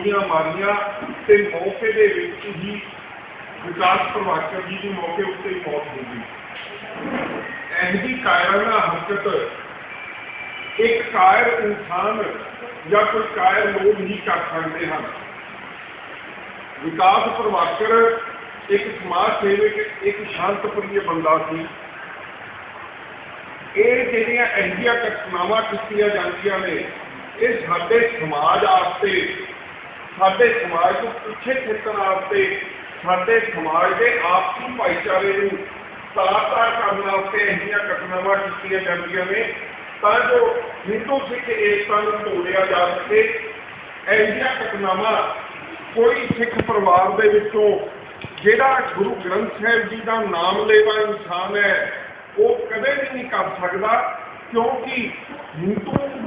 ਗੋਲੀਆਂ ਮਾਰੀਆਂ ਤੇ ਮੌਕੇ ਦੇ ਵਿੱਚ ਹੀ ਵਿਕਾਸ ਪ੍ਰਭਾਕਰ ਜੀ ਦੀ ਮੌਕੇ ਉੱਤੇ ਹੀ ਮੌਤ ਹੋ ਗਈ। ਐਨਜੀ ਕਾਇਰਾਨਾ ਹਰਕਤ, ਇੱਕ ਕਾਇਰ ਇਨਸਾਨ ਜਾਂ ਕੋਈ ਕਾਇਰ ਲੋਕ ਨਹੀਂ ਕਰ ਸਕਦੇ ਹਨ। ਵਿਕਾਸ ਪ੍ਰਭਾਕਰ ਇੱਕ ਸਮਾਜ ਸੇਵਕ, ਇੱਕ ਸ਼ਾਂਤ ਪ੍ਰਿਯ ਬੰਦਾ ਸੀ। ਇਹ ਜਿਹੜੀਆਂ ਅਹਿਜੀਆਂ ਘਟਨਾਵਾਂ ਕੀਤੀਆਂ ਜਾਂਦੀਆਂ ਨੇ, ਇਹ ਸਾਡੇ ਸਮਾਜ ਵਾਸਤੇ ਸਾਡੇ ਸਮਾਜ ਨੂੰ ਪਿੱਛੇ ਖਿੱਚਣ ਵਾਸਤੇ, ਸਾਡੇ ਸਮਾਜ ਦੇ ਆਪਸੀ ਭਾਈਚਾਰੇ ਨੂੰ ਤਾਰ-ਤਾਰ ਕਰਨ ਵਾਸਤੇ ਅਹਿਜੀਆਂ ਘਟਨਾਵਾਂ ਕੀਤੀਆਂ ਜਾਂਦੀਆਂ ਨੇ, ਤਾਂ ਜੋ ਹਿੰਦੂ ਸਿੱਖ ਏਕਤਾ ਨੂੰ ਤੋੜਿਆ ਜਾ ਸਕੇ। ਅਹਿਜੀਆਂ ਘਟਨਾਵਾਂ ਕੋਈ ਸਿੱਖ ਪਰਿਵਾਰ ਦੇ ਵਿੱਚੋਂ, ਜਿਹੜਾ ਗੁਰੂ ਗ੍ਰੰਥ ਸਾਹਿਬ ਜੀ ਦਾ ਨਾਮ ਲੈਵਾ ਇਨਸਾਨ ਹੈ, ਉਹ ਕਦੇ ਵੀ ਨਹੀਂ ਕਰ ਸਕਦਾ, ਕਿਉਂਕਿ ਹਿੰਦੂ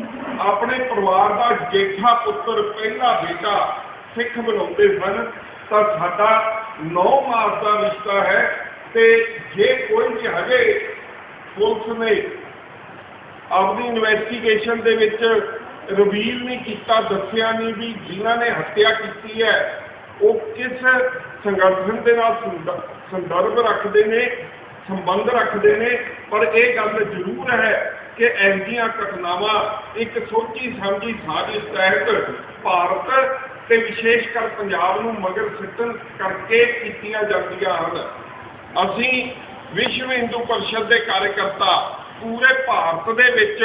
ਆਪਣੇ ਪਰਿਵਾਰ ਦਾ ਜੇਠਾ ਪੁੱਤਰ ਪਹਿਲਾ ਬੇਟਾ ਸਿੱਖ ਬਣਾਉਂਦੇ ਸਨ, ਤਾਂ ਸਾਡਾ ਨੌ ਮਾਸ ਦਾ ਰਿਸ਼ਤਾ ਹੈ ਤੇ ਜੇ ਕੋਈ ਵੀ ਹਜੇ ਪੁਲਿਸ ਨੇ ਆਪਣੀ ਇਨਵੈਸਟੀਗੇਸ਼ਨ ਦੇ ਵਿੱਚ ਰਵੀਲ ਨਹੀਂ ਕੀਤਾ, ਦੱਸਿਆ ਨਹੀਂ ਵੀ ਜਿਨ੍ਹਾਂ ਨੇ ਹੱਤਿਆ ਕੀਤੀ ਹੈ, ਉਹ ਕਿਸ ਸੰਗਠਨ ਦੇ ਨਾਲ ਸੰਦ- ਸੰਦਰਭ ਰੱਖਦੇ ਨੇ, ਸੰਬੰਧ ਰੱਖਦੇ ਨੇ, ਪਰ ਇਹ ਗੱਲ ਜ਼ਰੂਰ ਹੈ ਕਿ ਐਨਜੀਆਂ ਘਟਨਾਵਾਂ ਇੱਕ ਸੋਚੀ ਸਮਝੀ ਸਾਜ਼ਿਸ਼ ਤਹਿਤ ਭਾਰਤ ਤੇ ਵਿਸ਼ੇਸ਼ ਕਰ ਪੰਜਾਬ ਨੂੰ ਮਗਰ ਸਿੱਟਣ ਕਰਕੇ ਕੀਤੀਆਂ ਜਾਂਦੀਆਂ ਹਨ। ਅਸੀਂ ਵਿਸ਼ਵ ਹਿੰਦੂ ਪਰਿਸ਼ਦ ਦੇ ਕਾਰਜਕਰਤਾ ਪੂਰੇ ਭਾਰਤ ਦੇ ਵਿੱਚ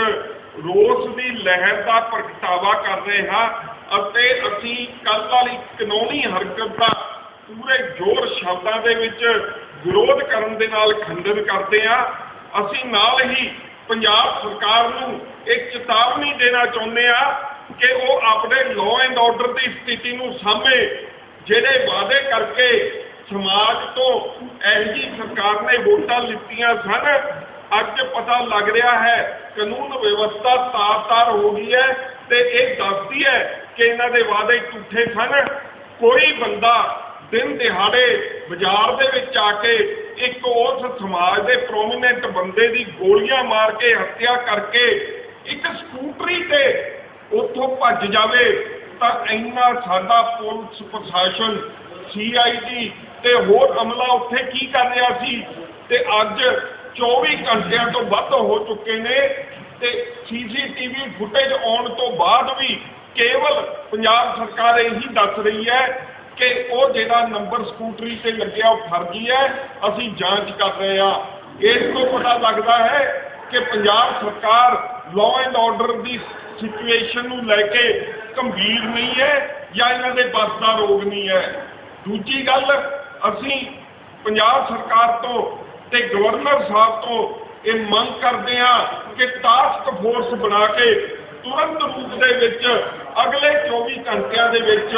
ਰੋਸ ਦੀ ਲਹਿਰ ਦਾ ਪ੍ਰਗਟਾਵਾ ਕਰ ਰਹੇ ਹਾਂ ਅਤੇ ਅਸੀਂ ਕੱਲ ਵਾਲੀ ਕਾਨੂੰਨੀ ਹਰਕਤ ਦਾ ਪੂਰੇ ਜ਼ੋਰ ਸ਼ਬਦਾਂ ਦੇ ਵਿੱਚ ਵਿਰੋਧ ਕਰਨ ਦੇ ਨਾਲ ਖੰਡਨ ਕਰਦੇ ਹਾਂ। ਅਸੀਂ ਨਾਲ ਹੀ ਪੰਜਾਬ ਸਰਕਾਰ ਨੂੰ ਇੱਕ ਚੇਤਾਵਨੀ ਦੇਣਾ ਚਾਹੁੰਦੇ ਹਾਂ ਕਿ ਉਹ ਆਪਣੇ ਲਾਅ ਐਂਡ ਆਰਡਰ ਦੀ ਸਥਿਤੀ ਨੂੰ ਸਾਹਮਣੇ ਜਿਹੜੇ ਵਾਅਦੇ ਕਰਕੇ ਸਮਾਜ ਤੋਂ ਐਲਜੀ ਸਰਕਾਰ ਨੇ ਵੋਟਾਂ ਲਿੱਤੀਆਂ ਸਨ। ਅੱਜ ਪਤਾ ਲੱਗ ਰਿਹਾ ਹੈ, ਕਾਨੂੰਨ ਵਿਵਸਥਾ ਤਾਰ-ਤਾਰ ਹੋ ਗਈ ਹੈ ਤੇ ਇਹ ਦੱਸਦੀ ਹੈ ਕਿ ਇਹਨਾਂ ਦੇ ਵਾਅਦੇ ਝੂਠੇ ਸਨ। ਕੋਈ ਬੰਦਾ ਦਿਨ ਦਿਹਾੜੇ ਬਾਜ਼ਾਰ ਦੇ ਵਿੱਚ ਆ ਕੇ ਇੱਕ ਉਸ ਸਮਾਜ ਦੇ ਪ੍ਰੋਮਿਨੈਂਟ ਬੰਦੇ ਦੀ ਗੋਲੀਆਂ ਮਾਰ ਕੇ ਹੱਤਿਆ ਕਰਕੇ ਇੱਕ ਸਕੂਟਰੀ ਤੇ ਉੱਥੋਂ ਭੱਜ ਜਾਵੇ, ਤਾਂ ਇੰਨਾ ਸਾਡਾ ਪੁਲਿਸ ਪ੍ਰਸ਼ਾਸਨ ਸੀਆਈਡੀ ਤੇ ਹੋਰ ਅਮਲਾ ਉੱਥੇ ਕੀ ਕਰ ਰਿਹਾ ਸੀ? ਤੇ ਅੱਜ 24 ਘੰਟਿਆਂ ਤੋਂ ਵੱਧ ਹੋ ਚੁੱਕੇ ਨੇ ਤੇ ਸੀਸੀਟੀਵੀ ਫੁਟੇਜ ਆਉਣ ਤੋਂ ਬਾਅਦ ਵੀ ਕੇਵਲ ਪੰਜਾਬ ਸਰਕਾਰ ਇਹੀ ਦੱਸ ਰਹੀ ਹੈ ਕਿ ਉਹ ਜਿਹੜਾ ਨੰਬਰ ਸਕੂਟਰੀ ਤੇ ਲੱਗਿਆ, ਉਹ ਫਰਜ਼ੀ ਹੈ। ਅਸੀਂ ਜਾਂਚ ਕਰ ਰਹੇ ਹਾਂ। ਇਸ ਤੋਂ ਪਤਾ ਲੱਗਦਾ ਹੈ ਕਿ ਪੰਜਾਬ ਸਰਕਾਰ ਲਾਅ ਐਂਡ ਆਰਡਰ ਦੀ ਸਿਚੁਏਸ਼ਨ ਨੂੰ ਲੈ ਕੇ ਗੰਭੀਰ ਨਹੀਂ ਹੈ ਜਾਂ ਇਹਨਾਂ ਦੇ ਬਸ ਦਾ ਰੋਗ ਨਹੀਂ ਹੈ। ਦੂਜੀ ਗੱਲ, ਅਸੀਂ ਪੰਜਾਬ ਸਰਕਾਰ ਤੋਂ ਤੇ ਗਵਰਨਰ ਸਾਹਿਬ ਤੋਂ ਇਹ ਮੰਗ ਕਰਦੇ ਹਾਂ ਕਿ ਟਾਸਕ ਫੋਰਸ ਬਣਾ ਕੇ ਤੁਰੰਤ ਰੂਪ ਦੇ ਵਿੱਚ ਅਗਲੇ 24 ਘੰਟਿਆਂ ਦੇ ਵਿੱਚ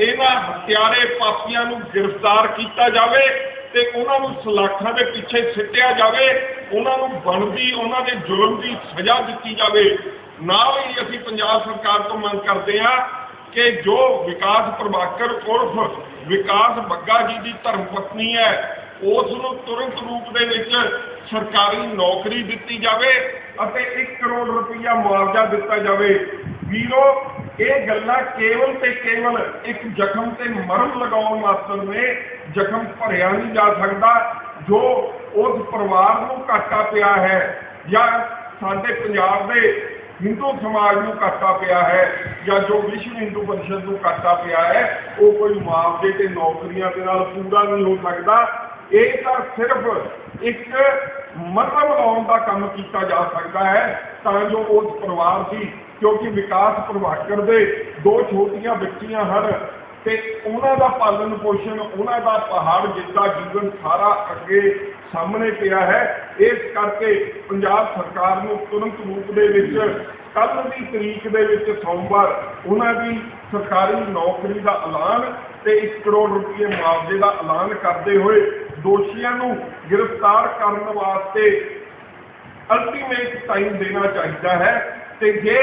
ਇਹਨਾਂ ਹਥਿਆਰੇ ਪਾਪੀਆਂ ਨੂੰ ਗ੍ਰਿਫਤਾਰ ਕੀਤਾ ਜਾਵੇ ਤੇ ਉਹਨਾਂ ਨੂੰ ਸਲਾਖਾਂ ਦੇ ਪਿੱਛੇ ਸਿੱਟਿਆ ਜਾਵੇ, ਉਹਨਾਂ ਨੂੰ ਬਣਦੀ, ਉਹਨਾਂ ਦੇ ਜ਼ੁਲਮ ਦੀ ਸਜ਼ਾ ਦਿੱਤੀ ਜਾਵੇ। ਨਾਲ ਹੀ ਅਸੀਂ ਪੰਜਾਬ ਸਰਕਾਰ ਤੋਂ ਮੰਗ ਕਰਦੇ ਹਾਂ ਕਿ ਜੋ ਵਿਕਾਸ ਪ੍ਰਭਾਕਰ ਉਰਫ ਵਿਕਾਸ ਬੱਗਾ ਜੀ ਦੀ ਧਰਮ ਪਤਨੀ ਹੈ ਉਸ ਨੂੰ ਤੁਰੰਤ ਰੂਪ ਦੇ ਵਿੱਚ ਸਰਕਾਰੀ ਨੌਕਰੀ ਦਿੱਤੀ ਜਾਵੇ ਅਤੇ 1 ਕਰੋੜ ਰੁਪਈਆ ਮੁਆਵਜ਼ਾ ਦਿੱਤਾ ਜਾਵੇ। ਵੀਰੋ ਇਹ ਗੱਲਾਂ ਕੇਵਲ ਤੇ ਕੇਵਲ ਇੱਕ ਜ਼ਖਮ ਤੇ ਮਰਮ ਲਗਾਉਣ ਮਾਤਰ ਨੇ, ਜ਼ਖਮ ਭਰਿਆ ਨਹੀਂ ਜਾ ਸਕਦਾ, ਜੋ ਉਸ ਪਰਿਵਾਰ ਨੂੰ ਘਾਟਾ ਪਿਆ ਹੈ ਜਾਂ ਸਾਡੇ ਪੰਜਾਬ ਦੇ ਹਿੰਦੂ ਸਮਾਜ ਨੂੰ ਘਾਟਾ ਪਿਆ ਹੈ ਜਾਂ ਜੋ ਵਿਸ਼ਵ ਹਿੰਦੂ ਪਰਿਸ਼ਦ ਨੂੰ ਘਾਟਾ ਪਿਆ ਹੈ, ਉਹ ਕੋਈ ਮੁਆਵਜ਼ੇ ਤੇ ਨੌਕਰੀਆਂ ਦੇ ਨਾਲ ਪੂਰਾ ਨਹੀਂ ਹੋ ਸਕਦਾ। ਇਹ ਤਾਂ ਸਿਰਫ ਇੱਕ ਮਤਲਬ ਲਾਉਣ ਦਾ ਕੰਮ ਕੀਤਾ ਜਾ ਸਕਦਾ ਹੈ, ਤਾਂ ਜੋ ਉਸ ਪਰਿਵਾਰ ਦੀ ਕਿਉਂਕਿ ਵਿਕਾਸ ਪ੍ਰਭਾਕਰ ਦੇ ਦੋ ਛੋਟੀਆਂ ਬੱਚੀਆਂ ਹਨ ਤੇ ਉਹਨਾਂ ਦਾ ਪਾਲਣ ਪੋਸ਼ਣ, ਉਹਨਾਂ ਦਾ ਪਹਾੜ ਜਿੱਦਾਂ ਜੀਵਨ ਸਾਰਾ ਅੱਗੇ ਸਾਹਮਣੇ ਪਿਆ ਹੈ, ਇਸ ਕਰਕੇ ਪੰਜਾਬ ਸਰਕਾਰ ਨੂੰ ਤੁਰੰਤ ਰੂਪ ਦੇ ਵਿੱਚ ਕੱਲ ਦੀ ਤਰੀਕ ਦੇ ਵਿੱਚ ਸੋਮਵਾਰ ਉਹਨਾਂ ਦੀ ਸਰਕਾਰੀ ਨੌਕਰੀ ਦਾ ਐਲਾਨ ਤੇ 1 ਕਰੋੜ ਰੁਪਏ ਮੁਆਵਜ਼ੇ ਦਾ ਐਲਾਨ ਕਰਦੇ ਹੋਏ ਦੋਸ਼ੀਆਂ ਨੂੰ ਗ੍ਰਿਫਤਾਰ ਕਰਨ ਵਾਸਤੇ ਅਲਟੀਮੇਟ ਟਾਈਮ ਦੇਣਾ ਚਾਹੀਦਾ ਹੈ। ਤੇ ਜੇ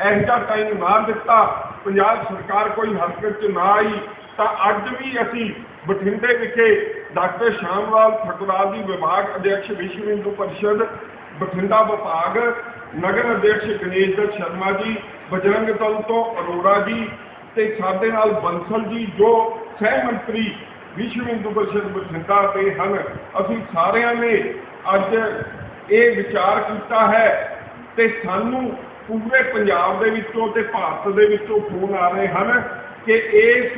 ਐਸਾ ਟਾਈਮ ਨਾ ਦਿੱਤਾ, ਪੰਜਾਬ ਸਰਕਾਰ ਕੋਈ ਹਰਕਤ ਚ ਨਾ ਆਈ, ਤਾਂ ਅੱਜ ਵੀ ਅਸੀਂ ਬਠਿੰਡੇ ਵਿਖੇ ਡਾਕਟਰ ਸ਼ਾਮਲਾਲ ਠਕੁਰਾਲ ਦੀ ਵਿਭਾਗ ਅਧਿਕਸ਼ ਵਿਸ਼ਵ ਹਿੰਦੂ ਪਰਿਸ਼ਦ, ਬਠਿੰਡਾ ਵਿਭਾਗ ਨਗਰ ਅਧਿਕਸ਼ ਗਣੇਸ਼ ਦੱਤ ਸ਼ਰਮਾ ਜੀ, ਬਜਰੰਗ ਦਲ ਤੋਂ ਅਰੋੜਾ ਜੀ ਤੇ ਸਾਡੇ ਨਾਲ ਬੰਸਲ ਜੀ, ਜੋ ਸਹਿ ਮੰਤਰੀ ਵਿਸ਼ਵ ਹਿੰਦੂ ਪਰਿਸ਼ਦ ਬਠਿੰਡਾ ਦੇ ਹਨ। ਅਸੀਂ ਸਾਰਿਆਂ ਨੇ ਅੱਜ ਇਹ ਵਿਚਾਰ ਕੀਤਾ ਹੈ ਤੇ ਸਾਨੂੰ ਪੂਰੇ ਪੰਜਾਬ ਦੇ ਵਿੱਚੋਂ ਤੇ ਭਾਰਤ ਦੇ ਵਿੱਚੋਂ ਫੋਨ ਆ ਰਹੇ ਹਨ ਕਿ ਇਸ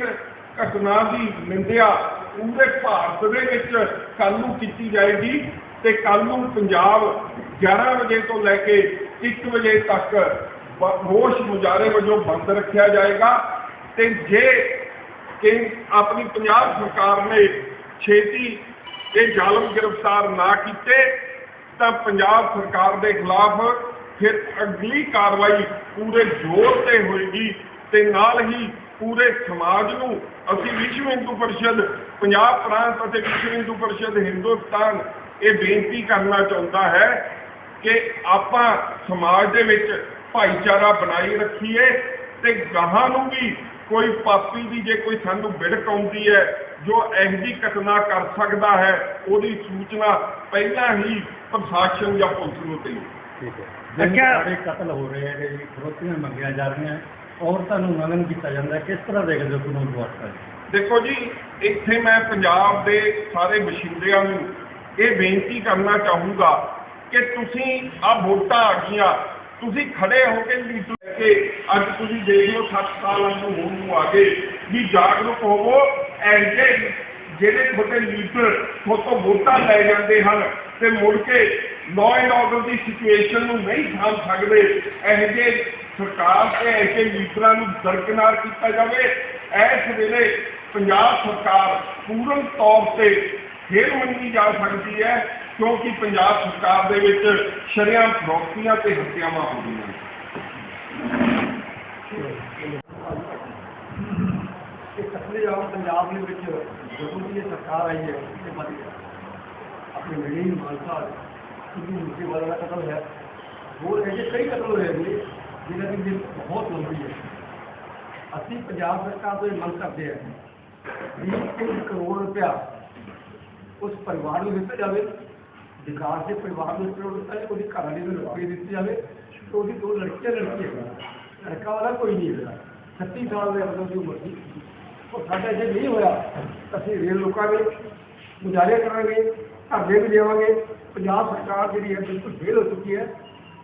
ਘਟਨਾ ਦੀ ਨਿੰਦਿਆ ਪੂਰੇ ਭਾਰਤ ਦੇ ਵਿੱਚ ਕੱਲ ਨੂੰ ਕੀਤੀ ਜਾਏਗੀ ਤੇ ਕੱਲ ਨੂੰ ਪੰਜਾਬ 11 ਵਜੇ ਤੋਂ ਲੈ ਕੇ 1 ਵਜੇ ਤੱਕ ਬ- ਰੋਸ ਮੁਜ਼ਾਹਰੇ ਵਜੋਂ ਬੰਦ ਰੱਖਿਆ ਜਾਏਗਾ। ਤੇ ਜੇ ਕਿ ਆਪਣੀ ਪੰਜਾਬ ਸਰਕਾਰ ਨੇ ਛੇਤੀ ਇਹ ਜ਼ਾਲਮ ਗ੍ਰਿਫਤਾਰ ਨਾ ਕੀਤੇ, ਤਾਂ ਪੰਜਾਬ ਸਰਕਾਰ ਦੇ ਖਿਲਾਫ ਫਿਰ ਅਗਲੀ ਕਾਰਵਾਈ ਪੂਰੇ ਜ਼ੋਰ ਤੇ ਹੋਏਗੀ ਤੇ ਨਾਲ ਹੀ ਪੂਰੇ ਸਮਾਜ ਨੂੰ ਅਸੀਂ ਵਿਸ਼ਵ ਹਿੰਦੂ ਪਰਿਸ਼ਦ, ਪੰਜਾਬ ਪ੍ਰਾਂਤ ਅਤੇ ਵਿਸ਼ਵ ਹਿੰਦੂ ਪਰਿਸ਼ਦ ਹਿੰਦੁਸਤਾਨ ਇਹ ਬੇਨਤੀ ਕਰਨਾ ਚਾਹੁੰਦਾ ਹੈ ਕਿ ਆਪਾਂ ਸਮਾਜ ਦੇ ਵਿੱਚ ਭਾਈਚਾਰਾ ਬਣਾਈ ਰੱਖੀਏ ਤੇ ਗਾਹਾਂ ਨੂੰ ਵੀ ਕੋਈ ਪਾਪੀ ਦੀ ਜੇ ਕੋਈ ਸਾਨੂੰ ਬਿੜਕ ਆਉਂਦੀ ਹੈ, ਜੋ ਇਹੋ ਜਿਹੀ ਘਟਨਾ ਕਰ ਸਕਦਾ ਹੈ, ਉਹਦੀ ਸੂਚਨਾ ਪਹਿਲਾਂ ਹੀ ਪ੍ਰਸ਼ਾਸਨ ਜਾਂ ਪੁਲਿਸ ਨੂੰ ਦੇਵੇ ਠੀਕ ਹੈ। ਅੱਛਾ। ਸਾਰੇ ਕਤਲ ਹੋ ਰਹੇ ਹੈਗੇ ਜੀ ਫਰੋਤੀਆਂ ਮੰਗੀਆਂ ਜਾ ਰਹੀਆਂ ਔਰਤਾਂ ਨੂੰ ਨਗਨ ਕੀਤਾ ਜਾਂਦਾ ਹੈ। ਕਿਸ ਤਰ੍ਹਾਂ ਦੇਖਦੇ ਹੋ ਕਾਨੂੰਨ ਵਿਵਸਥਾ ਦੇਖੋ ਜੀ ਇੱਥੇ ਮੈਂ ਪੰਜਾਬ ਦੇ ਸਾਰੇ ਵਸਿੰਦਿਆਂ ਨੂੰ ਇਹ ਬੇਨਤੀ ਕਰਨਾ ਚਾਹੂੰਗਾ ਕਿ ਤੁਸੀਂ ਆ ਵੋਟਾਂ ਆ ਗਈਆਂ ਤੁਸੀਂ ਖੜੇ ਹੋ ਕੇ ਲੀਡਰ ਲੈ ਕੇ ਅੱਜ ਤੁਸੀਂ ਦੇਖ ਲਓ 7 ਸਾਲਾਂ ਨੂੰ ਹੋਣ ਨੂੰ ਆ ਗਏ ਵੀ ਜਾਗਰੂਕ ਹੋਵੋ ਐਜੇ ਜਿਹੜੇ ਤੁਹਾਡੇ ਲੀਡਰ ਤੁਹਾਤੋਂ ਵੋਟਾਂ ਲੈ ਜਾਂਦੇ ਹਨ ਤੇ ਮੁੜ ਕੇ ਲਾਅ ਐਂਡ ਆਰਡਰ ਦੀ ਸਿਚੁਏਸ਼ਨ ਨੂੰ ਨਹੀਂ ਸਾਂਭ ਸਕਦੇ, ਇਹੋ ਜਿਹੇ ਸਰਕਾਰ ਤੇ ਇਹੋ ਜਿਹੇ ਲੀਡਰਾਂ ਨੂੰ ਦਰਕਨਾਰ ਕੀਤਾ ਜਾਵੇ, ਇਸ ਵੇਲੇ ਪੰਜਾਬ ਸਰਕਾਰ ਪੂਰਨ ਤੌਰ ਤੇ ਫੇਰ ਮੰਨੀ ਜਾ ਸਕਦੀ ਹੈ, ਕਿਉਂਕਿ ਪੰਜਾਬ ਸਰਕਾਰ ਦੇ ਵਿੱਚ ਸ਼ਰੇਆਮ ਫਰੋਖਤੀਆਂ ਤੇ ਹੱਤਿਆਵਾਂ ਹੋ ਰਹੀਆਂ ਨੇ। ਕਿ ਕਤਲੇ ਆਮ ਪੰਜਾਬ ਦੇ ਵਿੱਚ ਜਦੋਂ ਦੀ ਇਹ ਸਰਕਾਰ ਆਈ ਹੈ ਤੇ ਬਾਅਦ ਆਪਣੇ ਮਿਲੀ ਮਾਨਸਾ ਸਿੱਧੂ ਮੂਸੇਵਾਲਾ ਦਾ ਕਤਲ ਹੈ ਹੋਰ ਇਹਦੇ ਕਈ ਕਤਲ ਹੋਏ ਨੇ ਜਿਹਨਾਂ ਦੀ ਲਿਸਟ ਬਹੁਤ ਲੰਬੀ ਹੈ। ਅਸੀਂ ਪੰਜਾਬ ਸਰਕਾਰ ਤੋਂ ਇਹ ਮੰਗ ਕਰਦੇ ਹਾਂ ਵੀ 1 ਕਰੋੜ ਰੁਪਇਆ ਉਸ ਪਰਿਵਾਰ ਨੂੰ ਦਿੱਤਾ ਜਾਵੇ ਵਿਕਾਸ ਦੇ ਪਰਿਵਾਰ ਨੂੰ ਦਿੱਤਾ ਜਾਵੇ, ਉਹਦੀ ਘਰ ਵਾਲੀ ਨੂੰ ਨੌਕਰੀ ਦਿੱਤੀ ਜਾਵੇ, ਤੇ ਉਹਦੀ ਦੋ ਲੜਕੀਆਂ ਲੜਕੀਆਂ ਲੜਕਾ ਵਾਲਾ ਕੋਈ ਨਹੀਂ ਹੈਗਾ। 36 ਸਾਲ ਦੇ ਅੰਦਰ ਦੀ ਉਮਰ ਸੀ। ਉਹ ਸਾਡਾ ਜੇ ਨਹੀਂ ਹੋਇਆ, ਅਸੀਂ ਰੇਲ ਲੋਕਾਂਗੇ ਮੁਜ਼ਾਹਰੇ ਕਰਾਂਗੇ, ਧਰਨੇ ਵੀ ਦੇਵਾਂਗੇ। ਪੰਜਾਬ ਸਰਕਾਰ ਜਿਹੜੀ ਹੈ ਬਿਲਕੁਲ ਫੇਲ ਹੋ ਚੁੱਕੀ ਹੈ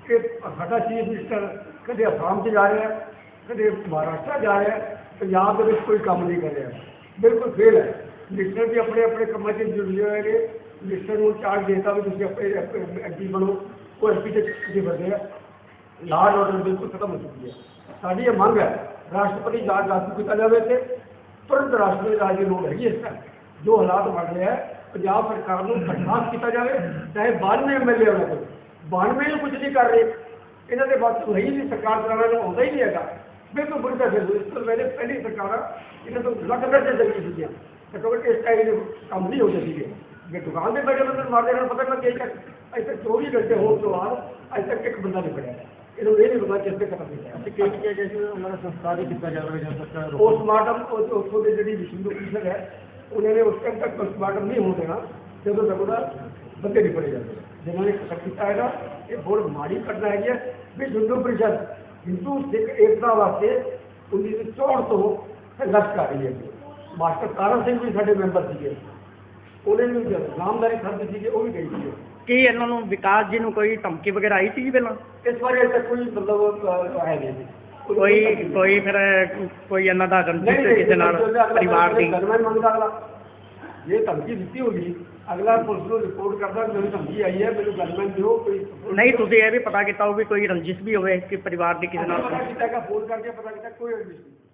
ਕਿ ਸਾਡਾ ਚੀਫ ਮਿਨਿਸਟਰ ਕਦੇ ਅਸਾਮ 'ਚ ਜਾ ਰਿਹਾ ਹੈ, ਕਦੇ ਮਹਾਰਾਸ਼ਟਰ ਜਾ ਰਿਹਾ ਹੈ, ਪੰਜਾਬ ਦੇ ਵਿੱਚ ਕੋਈ ਕੰਮ ਨਹੀਂ ਕਰ ਰਿਹਾ। ਬਿਲਕੁਲ ਫੇਲ ਹੈ। ਮਿਨਿਸਟਰ ਵੀ ਆਪਣੇ ਆਪਣੇ ਕੰਮਾਂ 'ਚ ਜੁੜੇ ਹੋਏ ਨੇ। ਮਿਨਿਸਟਰ ਨੂੰ ਚਾਰਜ ਦੇਤਾ ਵੀ ਤੁਸੀਂ ਆਪਣੇ ਐਮਪੀ ਬਣੋ, ਉਹ ਐਮਪੀ ਤੇ ਅੱਗੇ ਵਧੇ ਆ। ਲਾਅ ਆਰਡਰ ਬਿਲਕੁਲ ਖਤਮ ਹੋ ਚੁੱਕੀ ਹੈ। ਸਾਡੀ ਇਹ ਮੰਗ ਹੈ, ਰਾਸ਼ਟਰਪਤੀ ਰਾਜ ਲਾਗੂ ਕੀਤਾ ਜਾਵੇ ਤੇ ਤੁਰੰਤ ਰਾਸ਼ਟਰਪਤੀ ਰਾਜ ਦੀ ਲੋੜ ਹੈਗੀ ਇਸ ਟਾਈਮ ਜੋ ਹਾਲਾਤ ਬਣ ਰਿਹਾ ਹੈ ਪੰਜਾਬ ਸਰਕਾਰ ਨੂੰ ਬਰਖਾਸਤ ਕੀਤਾ ਜਾਵੇ ਚਾਹੇ 92 ਐਮਐਲਏ ਉਹਨਾਂ ਕੋਲ। 92 ਨੂੰ ਕੁਝ ਨਹੀਂ ਕਰ ਰਹੇ। ਇਹਨਾਂ ਦੇ ਬਾਅਦ ਨਹੀਂ ਵੀ ਸਰਕਾਰ ਚਲਾਉਣਾ ਨੂੰ ਆਉਂਦਾ ਹੀ ਨਹੀਂ ਹੈਗਾ। ਬਿਲਕੁਲ ਬੁਰੀ ਤਰ੍ਹਾਂ ਫਿਰ ਇਸ ਤੋਂ ਪਹਿਲੇ ਪਹਿਲੀ ਸਰਕਾਰਾਂ ਇਹਨਾਂ ਤੋਂ ਲੱਖ ਦਰਜੇ ਚੱਲੀ ਸੀਗੀਆਂ ਘੱਟੋ ਘੱਟ ਇਸ ਟਾਈਮ ਦੇ ਕੰਮ ਨਹੀਂ ਹੁੰਦੇ ਸੀਗੇ ਜੇ ਦੁਕਾਨ ਦੇ ਬੈਠੇ ਬੰਦੇ ਮਾਰਦੇ ਇਹਨਾਂ ਨੂੰ ਪਤਾ ਨਹੀਂ ਲੱਗਿਆ ਕਿ ਅਜੇ ਤੱਕ 24 ਘੰਟੇ ਹੋਣ ਤੋਂ ਬਾਅਦ ਅਜੇ ਤੱਕ ਇੱਕ ਬੰਦਾ ਨਹੀਂ ਫੜਿਆ ਇਹਨੂੰ ਇਹ ਨਹੀਂ ਪਤਾ ਕਿਸ ਤੇ ਖਤਮ ਕੀਤਾ ਅਸੀਂ ਕਿਹਾ ਕਿ ਜੇ ਉਹਨਾਂ ਦਾ ਸੰਸਕਾਰ ਹੀ ਕੀਤਾ ਜਾਵੇ ਜਦ ਤੱਕ ਪੋਸਟਮਾਰਟਮ ਉਹ- ਉੱਥੋਂ ਦੇ ਜਿਹੜੀ ਵਿਸ਼ਨੂੰ ਹੈ ਉਹਨਾਂ ਨੇ ਉਸ ਟਾਈਮ ਤੱਕ ਪੋਸਟਮਾਰਟਮ ਨਹੀਂ ਹੋਣ ਦੇਣਾ ਜਦੋਂ ਤੱਕ ਉਹਦਾ ਬੰਦੇ ਨਹੀਂ ਫੜੇ ਜਾਂਦੇ ਜਿਨ੍ਹਾਂ ਨੇ ਕਤਲ ਕੀਤਾ ਹੈਗਾ ਇਹ ਬਹੁਤ ਮਾੜੀ ਘਟਨਾ ਹੈਗੀ ਹੈ ਵੀ ਹਿੰਦੂ ਪਰਿਸ਼ਦ ਹਿੰਦੂ ਸਿੱਖ ਏਕਤਾ ਵਾਸਤੇ 1964 ਤੋਂ ਸੰਘਰਸ਼ ਕਰ ਰਹੀ ਹੈ ਮਾਸਟਰ ਤਾਰਾ ਸਿੰਘ ਵੀ ਸਾਡੇ ਮੈਂਬਰ ਸੀਗੇ ਉਹਨੇ ਵੀ ਜਦ ਨਾਮਦਾਰੀ ਖਾਦੇ ਸੀਗੇ ਉਹ ਵੀ ਗਈ ਸੀ ਕੀ ਇਹਨਾਂ ਨੂੰ ਵਿਕਾਸ ਜੀ ਨੂੰ ਕੋਈ ਧਮਕੀ ਵਗੈਰਾ ਆਈ ਸੀ ਜੀ ਪਹਿਲਾਂ ਇਸ ਬਾਰੇ ਅਜੇ ਤੱਕ ਕੋਈ ਮਤਲਬ ਅਹ, ਹੈ ਨਹੀਂ ਜੀ। ਕੋਈ ਕੋਈ ਫਿਰ ਕੋਈ ਇਹਨਾਂ ਦਾ ਰੰਜਿਸ਼ ਕਿਸੇ ਨਾਲ ਪਰਿਵਾਰ ਦੀ। ਗਨਮੈਨ ਮੰਗਦਾ ਅਗਲਾ ਇਹ ਧਮਕੀ ਦਿੱਤੀ ਹੋਗੀ ਅਗਲਾ ਪੁਲਿਸ ਨੂੰ ਰਿਪੋਰਟ ਕਰਦਾ ਮੈਨੂੰ ਧਮਕੀ ਆਈ ਹੈ ਮੈਨੂੰ ਗਨਮੈਨ ਦਿਓ ਕੋਈ ਨਹੀਂ ਤੁਸੀਂ ਇਹ ਵੀ ਪਤਾ ਕੀਤਾ ਹੋਵੇ ਕੋਈ ਰੰਜਿਸ਼ ਵੀ ਹੋਵੇ ਕਿ ਪਰਿਵਾਰ ਦੀ ਕਿਸੇ ਨਾਲ ਪਤਾ ਕੀਤਾ ਕਿ ਫੋਨ ਕਰਕੇ ਪਤਾ ਕੀਤਾ ਕੋਈ ਰੰਜਿਸ਼ ਨਹੀਂ।